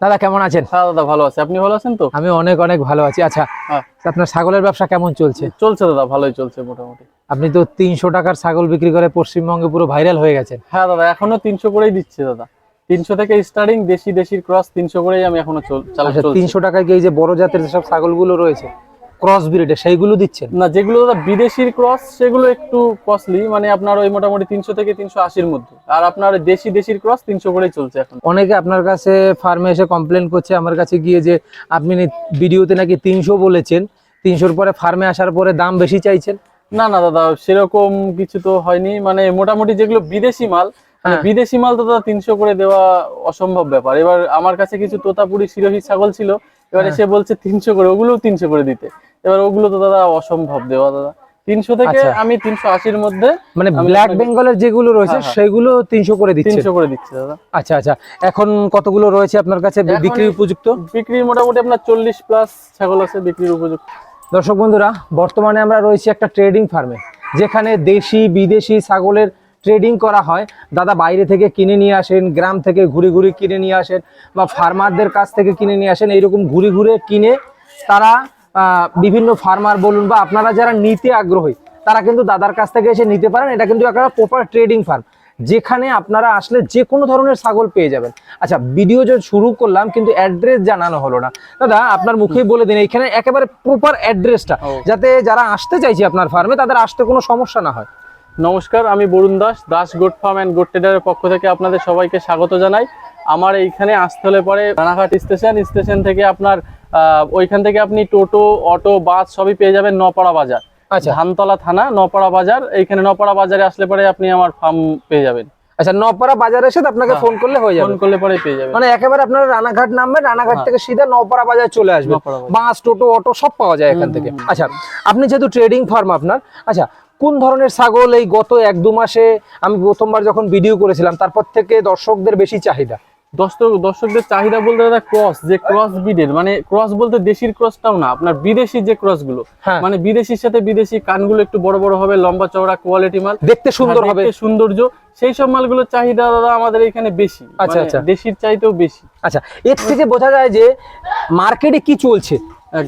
দাদা কেমন আছেন? হ্যাঁ দাদা ভালো আছে। আপনি ভালো আছেন তো? আমি অনেক অনেক ভালো আছি। আচ্ছা হ্যাঁ। আপনার ছাগলের ব্যবসা কেমন চলছে? চলছে দাদা ভালোই চলছে মোটামুটি। আপনি তো তিনশো টাকার ছাগল বিক্রি করে পশ্চিমবঙ্গে পুরো ভাইরাল হয়ে গেছেন। হ্যাঁ দাদা এখনও তিনশো করেই দিচ্ছে দাদা। তিনশো থেকে স্টার্টিং দেশি দেশির ক্রস তিনশো করেই আমি এখনও আচ্ছা তিনশো টাকায় কি এই যে বড় জাতের যেসব ছাগলগুলো রয়েছে ক্রস ব্রিডে সেইগুলো দিচ্ছেন? না যেগুলো বিদেশির ক্রস সেগুলো একটু কস্টলি মানে আপনার ওই মোটামুটি তিনশো থেকে তিনশো আশির মধ্যে। আর আপনার দেশি দেশির ক্রস তিনশো করেই চলছে এখন। অনেকে আপনার কাছে ফার্মে এসে কমপ্লেন করছে আমার কাছে গিয়ে যে আপনি ভিডিওতে নাকি তিনশো বলেছেন তিনশোর পরে ফার্মে আসার পরে দাম বেশি চাইছেন? না না দাদা সেরকম কিছু তো হয়নি। মানে মোটামুটি যেগুলো বিদেশি মাল মানে হ্যাঁ। বিদেশি মাল তো দাদা তিনশো করে দেওয়া অসম্ভব ব্যাপার। এবার আমার কাছে কিছু তোতাপুরি সিরোহি ছাগল ছিল এবার হ্যাঁ। সে বলছে তিনশো করে ওগুলোও তিনশো করে দিতে। এবার ওগুলো তো দাদা অসম্ভব দেওয়া দাদা। তিনশো থেকে আচ্ছা। আমি তিনশো আশির মধ্যে মানে ব্ল্যাক বেঙ্গলের যেগুলো রয়েছে হ্যাঁ, হ্যাঁ। সেগুলো তিনশো করে দিচ্ছেন তিনশো করে দিচ্ছে দাদা। আচ্ছা আচ্ছা। এখন কতগুলো রয়েছে আপনার কাছে বিক্রি উপযুক্ত? বিক্রি মোটামুটি আপনার চল্লিশ প্লাস ছাগল আছে বিক্রির উপযুক্ত। দর্শক বন্ধুরা বর্তমানে আমরা রয়েছি একটা ট্রেডিং ফার্মে যেখানে দেশি বিদেশি ছাগলের ট্রেডিং করা হয়। দাদা বাইরে থেকে কিনে নিয়ে আসেন গ্রাম থেকে ঘুরে ঘুরে কিনে নিয়ে আসেন বা ফার্মারদের কাছ থেকে কিনে নিয়ে আসেন এইরকম ঘুরে ঘুরে কিনে তারা বিভিন্ন ফার্মার বলুন বা আপনারা যারা নিতে আগ্রহী তারা কিন্তু দাদার কাছ থেকে এসে নিতে পারেন। এটা কিন্তু একটা প্রপার ট্রেডিং ফার্ম যেখানে আপনারা আসলে যে কোনো ধরনের ছাগল পেয়ে যাবেন। আচ্ছা ভিডিও যে শুরু করলাম কিন্তু অ্যাড্রেস জানানো হলো না। দাদা আপনার মুখেই বলে দিন এখানে একেবারে প্রপার অ্যাড্রেসটা যাতে যারা আসতে চাইছে আপনার ফার্মে তাদের আসতে কোনো সমস্যা না হয়। নমস্কার আমি Barun Das Das goat farm and goat ট্রেডারের পক্ষ থেকে আপনাদের সবাইকে স্বাগত জানাই। আমার এইখানে আসতে হলে পরে রানাঘাট স্টেশন স্টেশন থেকে আপনার ওইখান থেকে আপনি টোটো অটো বাস সবই পেয়ে যাবেন নপাড়া বাজার। আচ্ছা। ধানতলা থানা নপাড়া বাজার। এইখানে নপাড়া বাজারে আসলে পরে আপনি আমার ফার্ম পেয়ে যাবেন। আচ্ছা নপাড়া বাজারে এসে আপনাকে হ্যাঁ। ফোন করলে হয়ে যাবে। ফোন করলে পরে পেয়ে যাবেন। মানে একেবারে আপনারা রানাঘাট নামবেন রানাঘাট হ্যাঁ। থেকে সিধা নপাড়া বাজার চলে আসবে বাস টোটো অটো সব পাওয়া যায় এখান থেকে। আচ্ছা আপনি যেহেতু ট্রেডিং ফার্ম আপনার আচ্ছা কোন ধরনের ছাগল এই গত এক দু মাসে আমি প্রথমবার যখন ভিডিও করেছিলাম তারপর থেকে দর্শকদের বেশি চাহিদা? দর্শক দর্শকদের চাহিদা বলতে দাদা ক্রস যে ক্রস ব্রিডের মানে ক্রস বলতে দেশির ক্রসটাও না আপনার বিদেশি যে ক্রসগুলো হ্যাঁ। মানে বিদেশির সাথে বিদেশি কানগুলো একটু বড় বড় হবে লম্বা চওড়া কোয়ালিটি মাল। দেখতে সুন্দর হ্যাঁ, হবে। সৌন্দর্য। সেই সব মালগুলোর চাহিদা দাদা আমাদের এখানে বেশি আচ্ছা, মানে আচ্ছা। দেশির চাইতেও বেশি। আচ্ছা এর থেকে বোঝা যায় যে মার্কেটে কি চলছে।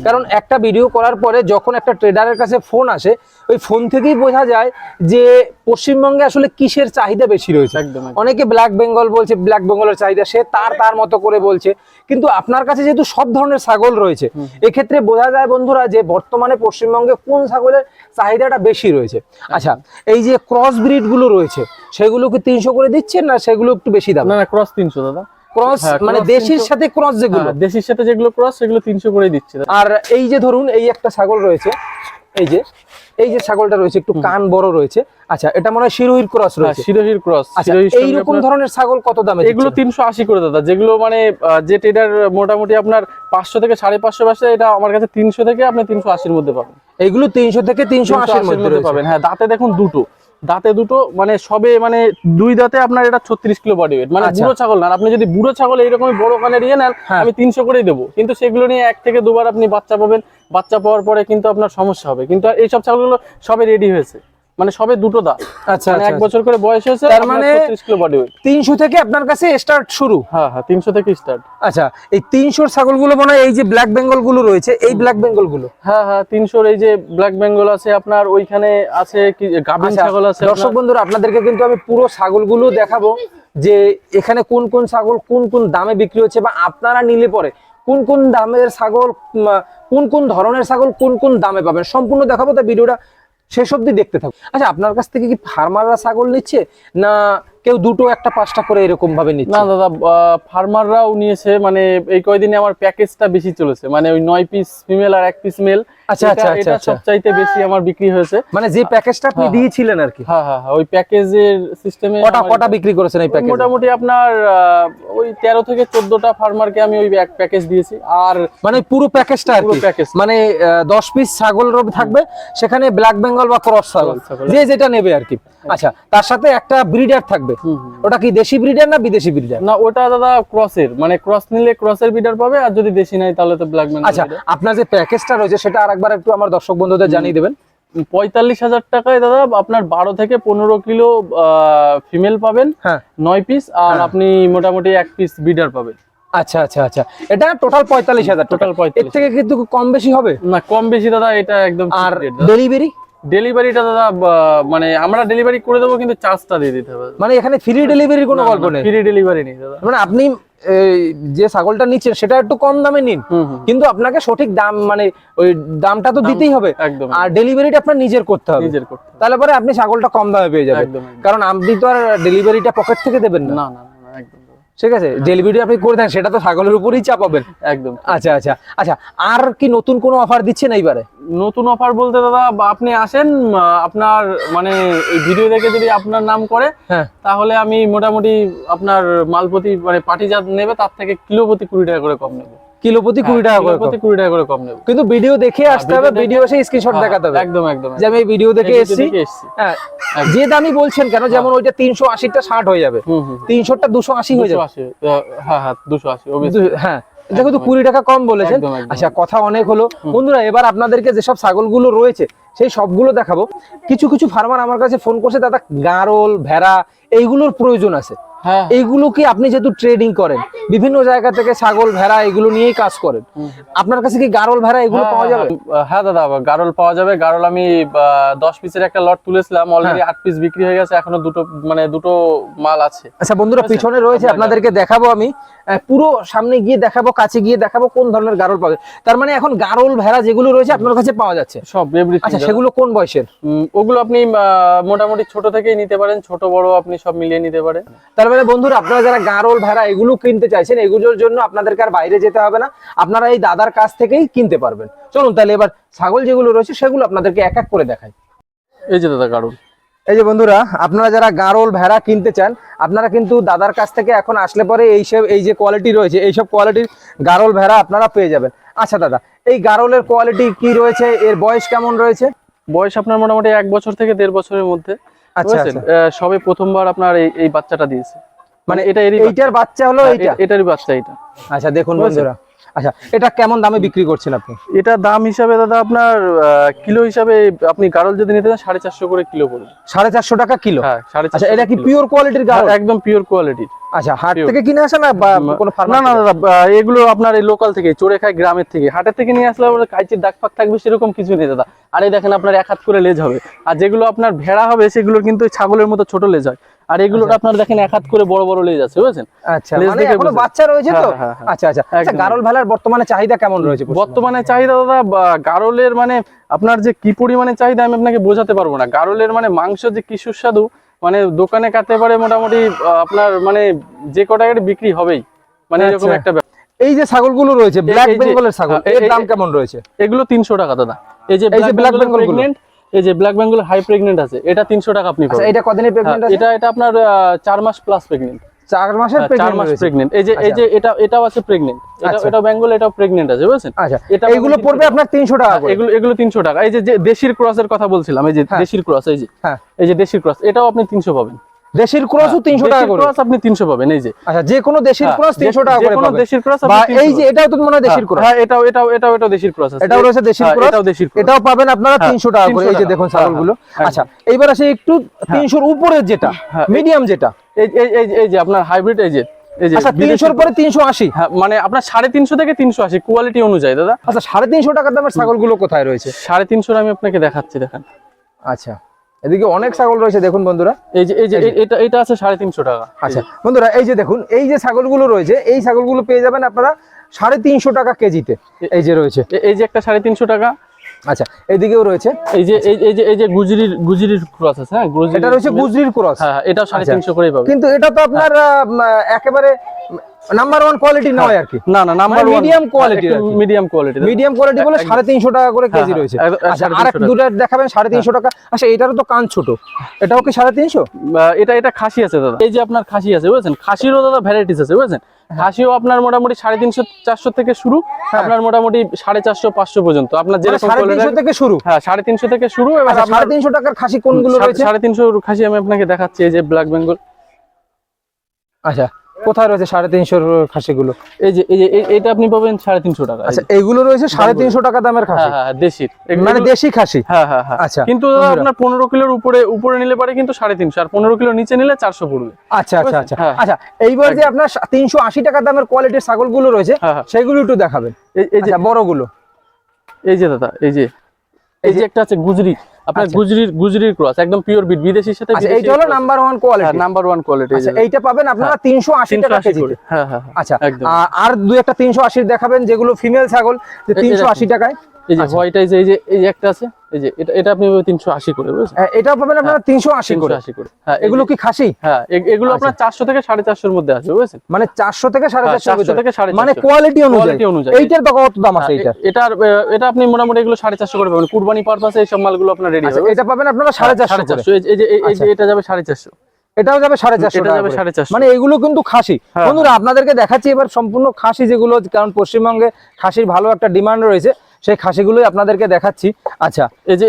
কারণ একটা ভিডিও করার পরে যখন একটা ট্রেডারের কাছে ফোন আসে ওই ফোন থেকেই বোঝা যায় যে পশ্চিমবঙ্গে আসলে কিসের চাহিদা বেশি রয়েছে। অনেকে ব্ল্যাক বেঙ্গল বলছে ব্ল্যাক বেঙ্গলের চাহিদা সে তার তার মতো করে বলছে। কিন্তু আপনার কাছে যেহেতু সব ধরনের ছাগল রয়েছে এক্ষেত্রে বোঝা যায় বন্ধুরা যে বর্তমানে পশ্চিমবঙ্গে কোন ছাগলের চাহিদাটা বেশি রয়েছে। আচ্ছা এই যে ক্রস ব্রিডগুলো রয়েছে সেগুলো কি তিনশো করে দিচ্ছেন না সেগুলো একটু বেশি দাম? না ক্রস তিনশো দাদা। ক্রস হ্যাঁ, মানে দেশির সাথে ক্রস যেগুলো। হ্যাঁ, দেশির সাথে যেগুলো ক্রস সেগুলো তিনশো করে দিচ্ছে। আর এই যে ধরুন এই একটা ছাগল রয়েছে এই যে এই যে ছাগলটা রয়েছে একটু কান বড় রয়েছে। আচ্ছা এটা মনে হয় শিরোহির ক্রস হ্যাঁ, রয়েছে। শিরোহির ক্রস আচ্ছা এইরকম ধরনের ছাগল কত দামে এগুলো তিনশো আশি করে দাদা যেগুলো মানে যে ট্রেডার মোটামুটি আপনার পাঁচশো থেকে সাড়ে পাঁচশো ব্যবসা এটা আমার কাছে তিনশো থেকে আপনি তিনশো আশির মধ্যে পাবেন। এইগুলো তিনশো থেকে তিনশো 380 আশির মধ্যে পাবেন। হ্যাঁ দাঁতে দেখুন দুটো। দাঁতে দুটো মানে সবে মানে দুই দাঁতে আপনার এটা ছত্রিশ কিলো বডি ওয়েট মানে আচ্ছা। বুড়ো ছাগল না আপনি যদি বুড়ো ছাগল এইরকম বড় কানের ইয়ে নেন হ্যাঁ। আমি তিনশো করেই দেবো কিন্তু সেগুলো নিয়ে এক থেকে দুবার আপনি বাচ্চা পাবেন বাচ্চা পাওয়ার পরে কিন্তু আপনার সমস্যা হবে কিন্তু এইসব ছাগলগুলো সবে রেডি হয়েছে মানে সবে দুটো দাঁত আচ্ছা মানে এক আচ্ছা। বছর করে বয়স হয়েছে তার মানে- 36 কিলো বডি ওয়েট তিনশো থেকে আপনার কাছে স্টার্ট শুরু? হ্যাঁ হ্যাঁ তিনশো থেকে স্টার্ট আচ্ছা এই তিনশোর ছাগলগুলো মনে এই যে ব্ল্যাক বেঙ্গলগুলো রয়েছে এই ব্ল্যাক বেঙ্গলগুলো? হ্যাঁ হ্যাঁ তিনশোর এই যে ব্ল্যাক বেঙ্গল আছে আপনার ওইখানে আছে কি গাভিন আচ্ছা, ছাগল আছে দর্শক বন্ধুরা আপনাদেরকে কিন্তু আমি পুরো ছাগলগুলো দেখাবো যে এখানে কোন কোন ছাগল কোন কোন দামে বিক্রি হচ্ছে বা আপনারা নিলে পরে কোন কোন দামের ছাগল কোন কোন ধরনের ছাগল কোন কোন দামে পাবেন সম্পূর্ণ দেখাবো তা ভিডিওটা শেষ অবধি দেখতে থাকুন। আচ্ছা আপনার কাছ থেকে কি ফার্মাররা ছাগল নিচ্ছে, না কেউ দুটো একটা পাঁচটা করে এরকম ভাবে নিচ্ছে? না, দাদা ফার্মাররাও নিয়েছে মানে এই কয়দিনে আমার প্যাকেজটা বেশি চলেছে। মানে ওই নয় পিস ফিমেল আর এক পিস মেল আচ্ছা, আচ্ছা, আচ্ছা, এটা। সবচাইতে বেশি আমার বিক্রি হয়েছে। মানে যে প্যাকেজটা আপনি হ্যাঁ, দিয়েছিলেন আর কি? হ্যাঁ হ্যাঁ ওই প্যাকেজের সিস্টেমে কটা কটা বিক্রি করেছেন এই প্যাকেজ? মোটামুটি আপনার ওই তেরো থেকে চোদ্দটা ফার্মারকে আমি ওই এক প্যাকেজ দিয়েছি। আর মানে পুরো প্যাকেজটা আর কি? মানে পিস ছাগল রব থাকবে সেখানে ব্ল্যাক বেঙ্গল বা ক্রস ছাগল। যে যেটা নেবে আর কি। আচ্ছা তার সাথে একটা ব্রিডার থাকবে। ওটা কি দেশি ব্রিডার না বিদেশি ব্রিডার না ওটা দাদা ক্রসের মানে ক্রস নিলে ক্রসের বিডার পাবে আর যদি দেশি নাই তাহলে তো ব্ল্যাক বেঙ্গল আচ্ছা আপনার যে প্যাকেজটা রয়েছে সেটা আরেকবার একটু আমার দর্শক বন্ধুদের জানিয়ে দেবেন। পঁয়তাল্লিশ হাজার টাকায় দাদা আপনার বারো থেকে পনেরো কিলো ফিমেল পাবেন হ্যাঁ। নয় পিস আর হ্যাঁ। আপনি মোটামুটি এক পিস বিডার পাবেন। আচ্ছা আচ্ছা আচ্ছা। এটা টোটাল পঁয়তাল্লিশ হাজার টোটাল পঁয়তাল্লিশ। থেকে কিন্তু কম বেশি হবে? না কম বেশি দাদা এটা একদম আর ডেলিভারি ডেলিভারিটা দাদা মানে আমরা ডেলিভারি করে দেবো কিন্তু চার্জটা দিয়ে দিতে হবে। মানে এখানে ফ্রি ডেলিভারির কোনো গল্প নেই। ফ্রি ডেলিভারি নেই দাদা। মানে আপনি যে ছাগলটা নিচ্ছেন সেটা একটু কম দামে নিন। কিন্তু আপনাকে সঠিক দাম মানে ওই দামটা তো দিতেই হবে। আর ডেলিভারিটা আপনার নিজের করতে হবে। নিজের করতে তাহলে পরে আপনি ছাগলটা কম দামে পেয়ে যাবেন। কারণ আপনি তো আর ডেলিভারিটা পকেট থেকে দেবেন না না না না, না একদম দাদা। ঠিক আছে? জেল ভিডিও আপনি করে দেন সেটা তো ছাগলের উপরেই চাপাবেন। একদম। আচ্ছা আচ্ছা আচ্ছা আর কি নতুন কোনো অফার দিচ্ছেন এইবারে? নতুন অফার বলতে দাদা আপনি আসেন আপনার মানে এই ভিডিও দেখে যদি আপনার নাম করে হ্যাঁ। তাহলে আমি মোটামুটি আপনার মালপতি মানে পাটিজাত নেবে তার থেকে কিলো প্রতি কুড়ি টাকা করে কম নেব। কিলো প্রতি কুড়ি টাকা করে প্রতি কুড়ি টাকা করে কম নেব। কিন্তু ভিডিও দেখে আসতে হবে ভিডিও এসে স্ক্রিনশট হ্যাঁ, দেখাতে হবে। একদম একদম যে আমি এই ভিডিও দেখে এসেছি হ্যাঁ যে দামই বলছেন কেন যেমন ওইটা তিনশো আশিটা ষাট হয়ে যাবে। তিনশোটা দুশো আশি হয়ে যাবে। হ্যাঁ হ্যাঁ দুশো আশি হ্যাঁ দেখো তো কুড়ি টাকা কম বলেছেন। আচ্ছা কথা অনেক হলো। বন্ধুরা এবার আপনাদেরকে যেসব ছাগলগুলো রয়েছে সেই সবগুলো দেখাবো। কিছু কিছু ফার্মার আমার কাছে ফোন করছে দাদা গারল ভেড়া এইগুলোর প্রয়োজন আছে। হ্যাঁ এইগুলো কি আপনি যেহেতু ট্রেডিং করেন বিভিন্ন জায়গা থেকে ছাগল ভেড়া এগুলো নিয়েই কাজ করেন। আপনার কাছে কি গারল ভেড়া এগুলো হ্যাঁ, পাওয়া যাবে? হ্যাঁ, হ্যাঁ। দাদা গারল পাওয়া যাবে। গারল আমি আহ, দশ পিসের একটা লট তুলেছিলাম অলরেডি হ্যাঁ। আট পিস বিক্রি হয়ে গেছে এখনও দুটো মানে দুটো মাল আছে। আচ্ছা বন্ধুরা পিছনে রয়েছে আপনাদেরকে দেখাবো আমি। পুরো সামনে গিয়ে দেখাবো কাছে গিয়ে দেখাবো কোন ধরনের গারল পাবে তার মানে এখন গারল ভেড়া যেগুলো রয়েছে আপনার কাছে পাওয়া যাচ্ছে। সব আচ্ছা সেগুলো কোন বয়সের? ওগুলো আপনি মোটামুটি ছোট থেকেই নিতে পারেন ছোট বড় আপনি সব মিলিয়ে নিতে পারেন। তার মানে বন্ধুরা আপনারা যারা গারল ভেড়া এগুলো কিনতে চাইছেন এগুলোর জন্য আপনাদেরকে আর বাইরে যেতে হবে না। আপনারা এই দাদার কাছ থেকেই কিনতে পারবেন। চলুন তাহলে এবার ছাগল যেগুলো রয়েছে সেগুলো আপনাদেরকে এক এক করে দেখাই। এই যে দাদা গারল। এই যে বন্ধুরা আপনারা যারা গারল ভেড়া কিনতে চান আপনারা কিন্তু দাদার কাছ থেকে এখন আসলে পরে এই সব এই যে কোয়ালিটি রয়েছে এই সব কোয়ালিটির গারল ভেড়া আপনারা পেয়ে যাবেন। আচ্ছা দাদা এই গারলের কোয়ালিটি কি রয়েছে? এর বয়স কেমন রয়েছে? বয়স আপনার মোটামুটি এক বছর থেকে দেড় বছরের মধ্যে। আচ্ছা আচ্ছা। সবে প্রথমবার আপনার এই এই বাচ্চাটা দিয়েছে। মানে এটা এরই এইটার বাচ্চা। হলো বাচ্চা। এইটা? এটারই বাচ্চা এটা আচ্ছা দেখুন বন্ধুরা। আচ্ছা এটা কেমন দামে বিক্রি করছেন আপনি? এটা দাম হিসাবে দাদা আপনার কিলো হিসাবে আপনি গারল যদি নিতে চান সাড়ে চারশো করে কিলো পড়বে। সাড়ে চারশো টাকা কিলো? হ্যাঁ আচ্ছা এটা কি পিওর কোয়ালিটির গারল? হ্যাঁ, একদম পিওর কোয়ালিটির আচ্ছা হাট থেকে কিনে আসে না বা কোনো না না দাদা এগুলো আপনার এই লোকাল থেকে চড়ে খায় গ্রামের থেকে। হাটের থেকে নিয়ে আসলে আপনার কাইচির দাগ ফাগ থাকবে সেরকম কিছু নেই দাদা। আর এই দেখেন আপনার এক হাত করে লেজ হবে। আর যেগুলো আপনার ভেড়া হবে সেগুলো কিন্তু ছাগলের মতো ছোট লেজ হয়। আর এগুলো আপনার দেখেন এক হাত করে বড় বড় লেজ আছে বুঝেছেন? আচ্ছা মানে এখনও বাচ্চা রয়েছে তো? হ্যাঁ, হ্যাঁ, হ্যাঁ। আচ্ছা আচ্ছা। আচ্ছা গারল ভেলার বর্তমানে চাহিদা কেমন রয়েছে বর্তমানে চাহিদা দাদা গারলের মানে আপনার যে কি পরিমাণে চাহিদা আমি আপনাকে বোঝাতে পারব না। গারলের মানে মাংস যে কি সুস্বাদু মানে দোকানে কাটতে পারে মোটামুটি আপনার মানে যে কটা বিক্রি হবেই। মানে এরকম আচ্ছা। একটা এই যে ছাগলগুলো রয়েছে ব্ল্যাক বেঙ্গলের ছাগল এর দাম কেমন রয়েছে? এগুলো তিনশো টাকা দাদা। এই যে ব্ল্যাক বেঙ্গল। প্রেগনেন্ট এই যে ব্ল্যাক বেঙ্গল হাই প্রেগনেন্ট আছে এটা তিনশো টাকা আপনি আচ্ছা পাবেন। এটা কদিনের প্রেগন্যান্ট হ্যাঁ, আছে? এটা এটা আপনার চার মাস প্লাস প্রেগনেন্ট চার মাসের চার প্রেগন্যান্ট মাস প্রেগনেন্ট এই যে এই আচ্ছা। যে এটা এটাও আছে প্রেগনেন্ট এটা আচ্ছা। এটা বেঙ্গল এটাও প্রেগনেন্ট আছে বুঝছেন? আচ্ছা। এটা এগুলো পড়বে আপনার তিনশো টাকা করে। এগুলো এগুলো তিনশো টাকা। এই যে দেশির ক্রসের কথা বলছিলাম এই যে হ্যাঁ। দেশির ক্রস এই যে হ্যাঁ। এই যে দেশির ক্রস এটাও আপনি তিনশো পাবেন। দেশির ক্রসও তিনশো টাকা করে। ক্রস আপনি তিনশো পাবেন এই যে। আচ্ছা যে কোনো দেশির হ্যাঁ, ক্রস যে- তিনশো টাকা করে পাবেন। দেশির ক্রস বা এই যে এটাও তো মনে হয় দেশির ক্রস হ্যাঁ এটাও এটাও এটাও এটাও দেশির ক্রস আছে। এটাও রয়েছে দেশির হ্যাঁ, ক্রস এটাও দেশির ক্রস এটাও পাবেন আপনারা হ্যাঁ, তিনশো টাকা করে। এই যে দেখুন হ্যাঁ, ছাগলগুলো হ্যাঁ, আচ্ছা এইবার আসে একটু তিনশোর উপরের যেটা হ্যাঁ, মিডিয়াম যেটা। এই এই এই যে- আপনার হাইব্রিড এই যে আচ্ছা তিনশোর পরে তিনশো আশি। হ্যাঁ মানে আপনার সাড়ে তিনশো থেকে তিনশো আশি কোয়ালিটি অনুযায়ী দাদা। আচ্ছা সাড়ে তিনশো টাকার দামের ছাগলগুলো কোথায় রয়েছে? সাড়ে তিনশোর আমি আপনাকে দেখাচ্ছি দেখেন। আচ্ছা। এদিকে অনেক ছাগল রয়েছে দেখুন বন্ধুরা। এই যে এই যে এটা এটা আছে সাড়ে তিনশো টাকা। আচ্ছা বন্ধুরা এই যে দেখুন এই যে ছাগলগুলো রয়েছে এই ছাগলগুলো পেয়ে যাবেন আপনারা সাড়ে তিনশো টাকা কেজিতে এই যে রয়েছে। এই যে একটা সাড়ে তিনশো টাকা। আচ্ছা এইদিকেও রয়েছে। এই যে এই যে এই যে গুজরির গুজরির ক্রস আছে হ্যাঁ? এটা রয়েছে গুজরির ক্রস। হ্যাঁ এটা এটাও সাড়ে আচ্ছা। তিনশো করেই পাবে কিন্তু এটা তো আপনার আহ, একেবারে নাম্বার ওয়ান কোয়ালিটি নয় আর কি। না না number medium quality medium quality medium quality বলে সাড়ে তিনশো টাকা করে কেজি হ্যাঁ, রয়েছে। আচ্ছা আর দুটো দেখাবেন সাড়ে তিনশো টাকা। আচ্ছা এটারও তো কান ছোট। এটাও কি সাড়ে তিনশো? এটা এটা খাসি আছে দাদা। এই যে আপনার খাসি আছে বুঝেছেন? খাসিরও দাদা ভ্যারাইটিস আছে বুঝেছেন? হ্যাঁ। খাসিও আপনার মোটামুটি সাড়ে তিনশো চারশো থেকে শুরু। আপনার মোটামুটি সাড়ে চারশো পাঁচশো পর্যন্ত। আপনার মানে যেরকম সাড়ে তিনশো থেকে শুরু। হ্যাঁ সাড়ে তিনশো থেকে শুরু এবার আচ্ছা সাড়ে তিনশো টাকার খাসি কোনগুলো রয়েছে? সাড়ে তিনশো খাসি আমি আপনাকে দেখাচ্ছি এই যে ব্ল্যাক বেঙ্গল আচ্ছা। কোথায় রয়েছে সাড়ে তিনশোর খাসিগুলো? এই যে এই যে এটা আপনি পাবেন সাড়ে তিনশো টাকা। আচ্ছা। এইগুলো রয়েছে সাড়ে তিনশো টাকা দামের খাসি? হ্যাঁ হ্যাঁ দেশির মানে দেশি খাসি? হ্যাঁ হ্যাঁ হ্যাঁ। আচ্ছা, কিন্তু আপনার পনেরো কিলোর উপরে উপরে নিলে পারে কিন্তু সাড়ে তিনশো আর পনেরো কিলোর নিচে নিলে চারশো পড়বে। আচ্ছা আচ্ছা আচ্ছা। হ্যাঁ। আচ্ছা এইবার যে আপনার তিনশো আশি টাকা দামের কোয়ালিটির ছাগলগুলো রয়েছে সেগুলো একটু দেখাবেন। এই- এই যে আচ্ছা বড়গুলো। এই যে দাদা এই যে এই যে একটা আছে গুজরি। আপনার আচ্ছা। গুজরির গুজরির ক্রস একদম পিওর বিট বিদেশির সাথে আচ্ছা এইটা হলো number one quality number one quality আচ্ছা এইটা পাবেন আপনারা তিনশো আশি টাকা কেজি হ্যাঁ হ্যাঁ হ্যাঁ। আচ্ছা আর দুই একটা তিনশো আশির দেখাবেন যেগুলো ফিমেল ছাগল যে এ- তিনশো এরকম। আশি টাকায়। এই যে আচ্ছা। হোয়াইট আইজ এই যে এই যে একটা আছে? এই যে এটা এটা আপনি তিনশো আশি করে বুঝছেন? আহ, এটাও পাবেন আপনারা তিনশো আশি করে। তিনশো আশি করে। হ্যাঁ এগুলো কি খাসি? হ্যাঁ এগুলো আপনার চারশো থেকে সাড়ে চারশোর মধ্যে আছে বুঝছেন? মানে চারশো থেকে সাড়ে হ্যাঁ, চারশো 400 থেকে সাড়ে মানে কোয়ালিটি অনুযায়ী। এইটার কত দাম আছে হ্যাঁ, এইটা এ- এটার আহ, এটা আপনি মোটামুটি এগুলো সাড়ে চারশো করে পাবেন। কুরবানি পারপাসে এই সব মালগুলো আপনার রেডি আচ্ছা হবে এটা পাবেন আপনারা সাড়ে চারশো করে চারশো। এই যে এই যে- আচ্ছা। এটা যাবে সাড়ে চারশো। এটাও যাবে সাড়ে চারশো এটা মানে এগুলো কিন্তু খাসি। হ্যাঁ। বন্ধুরা আপনাদেরকে দেখাচ্ছি এবার সম্পূর্ণ খাসি যেগুলো কারণ পশ্চিমবঙ্গে খাসির ভালো একটা ডিমান্ড রয়েছে। সেই খাসিগুলোই আপনাদেরকে দেখাচ্ছি। আচ্ছা এই যে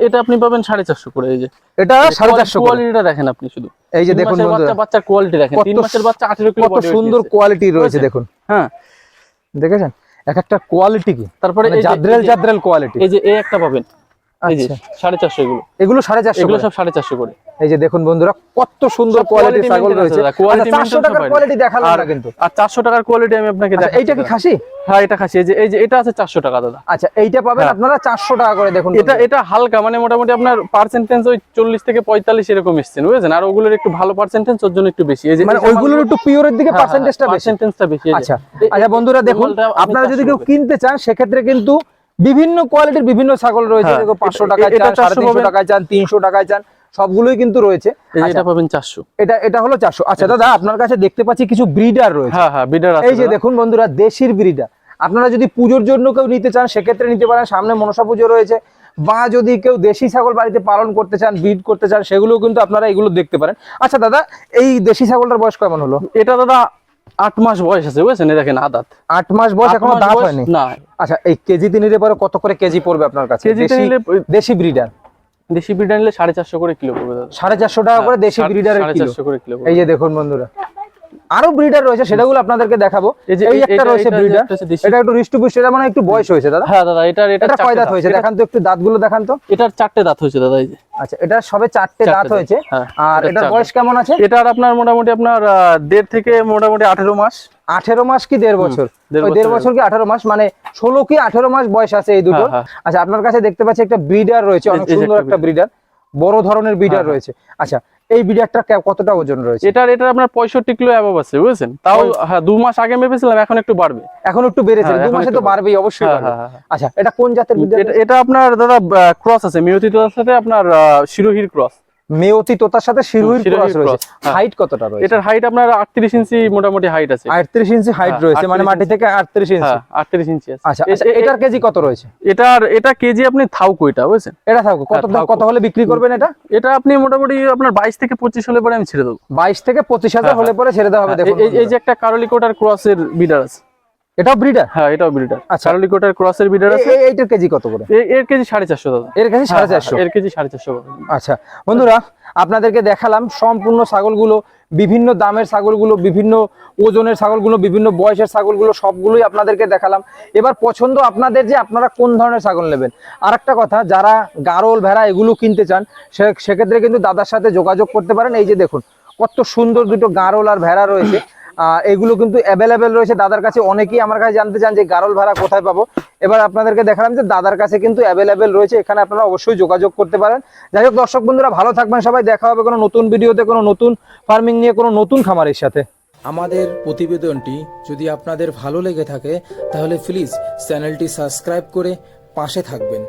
এটা- আপনি পাবেন সাড়ে চারশো করে এই যে। এটা সাড়ে চারশো কোয়ালিটিটা দেখেন আপনি শুধু। এই যে দেখুন বাচ্চা বাচ্চার কোয়ালিটি দেখেন। তিন মাসের বাচ্চা আঠেরো কিলো কত সুন্দর কোয়ালিটি রয়েছে দেখুন। হ্যাঁ। দেখেছেন? এক একটা কোয়ালিটি কি? তারপরে মানে জাদ্রেল জাদ্রেল কোয়ালিটি এই যে এই একটা পাবেন। আচ্ছা। সাড়ে চারশো এগুলো। এগুলো সাড়ে চারশো এগুলো সব সাড়ে চারশো করে। এই যে দেখুন বন্ধুরা কত সুন্দর quality ছাগল রয়েছে। আচ্ছা, টাকার কোয়ালিটি দেখালাম না কিন্তু। আর চারশো টাকার কোয়ালিটি আমি আপনাকে আচ্ছা, এইটা কি খাসি? হ্যাঁ এটা খাসি। এই যে এই যে এটা আছে চারশো টাকা দাদা। আচ্ছা এইটা পাবেন হ্যাঁ। আপনারা চারশো টাকা করে দেখুন এটা এটা হালকা মানে মোটামুটি আপনার পার্সেন্টেজ ওই চল্লিশ থেকে পঁয়তাল্লিশ এরকম বুঝেছেন? আর ওগুলোর একটু ভালো পার্সেন্টেজ ওর জন্য একটু বেশি। এই যে মানে ওইগুলোর একটু পিওরের দিকে হ্যাঁ, পার্সেন্টেজটা বেশি। পার্সেন্টেজটা বেশি আচ্ছা আচ্ছা বন্ধুরা দেখুন আপনারা যদি কেউ কিনতে চান সেক্ষেত্রে কিন্তু বিভিন্ন কোয়ালিটির বিভিন্ন ছাগল রয়েছে। পাঁচশো টাকায় চান সাড়ে তিনশো টাকায় চান তিনশো টাকায় চান। সবগুলোই কিন্তু রয়েছে। আচ্ছা, এটা পাবেন চারশো। এটা এটা হলো চারশো। আচ্ছা দাদা আপনার কাছে দেখতে পাচ্ছি কিছু ব্রিডার রয়েছে। হ্যাঁ হ্যাঁ এই যে দেখুন বন্ধুরা দেশির ব্রিডার। আপনারা যদি পুজোর জন্য কেউ নিতে চান সেক্ষেত্রে নিতে পারেন। সামনে মনসা পুজো রয়েছে। বা যদি কেউ দেশি ছাগল বাড়িতে পালন করতে চান ব্রিড করতে চান সেগুলো কিন্তু আপনারা এগুলো দেখতে পারেন। আচ্ছা দাদা এই দেশি ছাগলটার বয়স কেমন হলো? এটা দাদা আট মাস বয়স আছে বুঝছেন? দেখেন আদাত। আট মাস বয়স এখনও দাঁত হয়নি? না আচ্ছা এই কেজিতে নিলে পরে কত করে কেজি পড়বে আপনার কাছে? দেশি- ওই দেশি ব্রিডার নিলে সাড়ে চারশো করে কিলো পড়বে দাদা। সাড়ে চারশো টাকা করে দেশি সাড়ে চারশো করে কিলো এই যে দেখুন বন্ধুরা আরও ব্রিডার রয়েছে সেটাগুলো আপনাদেরকে দেখাবো। এই যে একটা রয়েছে ব্রিডার। এটা একটু হৃষ্টপুষ্ট এটা মানে একটু বয়স হয়েছে দাদা। হ্যাঁ দাদা এটার এটা এটা কয় দাঁত হয়েছে? দেখান তো একটু দাঁতগুলো দেখান তো। এটার চারটে দাঁত হয়েছে দাদা এই যে। আচ্ছা এটা সবে চারটে দাঁত দাঁত, হয়েছে। হ্যাঁ, আর এটার বয়স কেমন আছে? এটার আপনার মোটামুটি আপনার দেড় থেকে মোটামুটি আঠেরো মাস। আঠেরো মাস কি দেড় বছর? দেড়। বছর কি আঠারো মাস? মানে ষোলো কি আঠেরো মাস বয়স আছে এই দুটো? হ্যাঁ, হ্যাঁ। আচ্ছা আপনার কাছে দেখতে পাচ্ছি একটা ব্রিডার রয়েছে অনেক সুন্দর একটা ব্রিডার বড় ধরনের ব্রিডার হ্যাঁ, রয়েছে। আচ্ছা এই ব্রিডারটা কতটা ওজন রয়েছে? এটার এটা আপনার পঁয়ষট্টি কিলো অ্যাভাব আছে বুঝেছেন? তাও হ্যাঁ দু মাস আগে মেপেছিলাম এখন একটু বাড়বে। এখন একটু বেড়েছে দু মাসে তো বাড়বেই অবশ্যই। আচ্ছা এটা কোন জাতের এটা- আপনার দাদা ক্রস আছে মিয়তি তোলার সাথে আপনার শিরোহির ক্রস মেয়তি তোতার সাথে শিরুহির ক্রস রয়েছে। হ্যাঁ। হাইট কতটা রয়েছে? এটার হাইট আপনার আটত্রিশ ইঞ্চি মোটামুটি হাইট আছে। আটত্রিশ ইঞ্চি হাইট হ্যাঁ, রয়েছে মানে মাটি থেকে আটত্রিশ ইঞ্চি। হ্যাঁ আটত্রিশ ইঞ্চি আছে। আচ্ছা এটার কেজি কত রয়েছে? এটার এটা কেজি আপনি থাউকো এটা বুঝছেন? এটা থাকবে কত হ্যাঁ, কত হলে বিক্রি করবেন এটা? এটা আপনি মোটামুটি আপনার বাইশ থেকে পঁচিশ হলে পরে আমি ছেড়ে দেবো। বাইশ থেকে পঁচিশ হাজার হ্যাঁ, হলে পরে ছেড়ে দেওয়া হবে দেখুন। এই যে একটা কারলিকোটার ক্রসের বিডার আছে। এটাও ব্রিডার হ্যাঁ এটাও বিডার আচ্ছা। কারলিকোটার ক্রসের বিডার আছে। এইটার কেজি কত করে? এর কেজি সাড়ে চারশো দাদা। এর কেজি সাড়ে হ্যাঁ, চারশো। হ্যাঁ, এর কেজি সাড়ে চারশো আচ্ছা বন্ধুরা আপনাদেরকে দেখালাম সম্পূর্ণ ছাগলগুলো বিভিন্ন দামের ছাগলগুলো বিভিন্ন ওজনের ছাগলগুলো বিভিন্ন বয়সের ছাগলগুলো সবগুলোই আপনাদেরকে দেখালাম। এবার পছন্দ আপনাদের যে আপনারা কোন ধরনের ছাগল নেবেন। আর একটা কথা যারা গারল ভেড়া এগুলো কিনতে চান সেক্ষেত্রে কিন্তু দাদার সাথে যোগাযোগ করতে পারেন। এই যে দেখুন কত সুন্দর দুটো গারল আর ভেড়া রয়েছে। এগুলো কিন্তু অ্যাভেলেবেল রয়েছে। দাদার কাছে অনেকেই আমার কাছে জানতে চান যে গারল ভাড়া কোথায় পাবো। এবার আপনাদেরকে দেখালাম যে দাদার কাছে কিন্তু অ্যাভেলেবেল রয়েছে। এখানে আপনারা অবশ্যই যোগাযোগ করতে পারেন। যাই হোক, দর্শক বন্ধুরা, ভালো থাকবেন সবাই। দেখা হবে কোনো নতুন ভিডিওতে, কোনো নতুন ফার্মিং নিয়ে, কোনো নতুন খামারের সাথে। আমাদের প্রতিবেদনটি যদি আপনাদের ভালো লেগে থাকে, তাহলে প্লিজ চ্যানেলটি সাবস্ক্রাইব করে পাশে থাকবেন।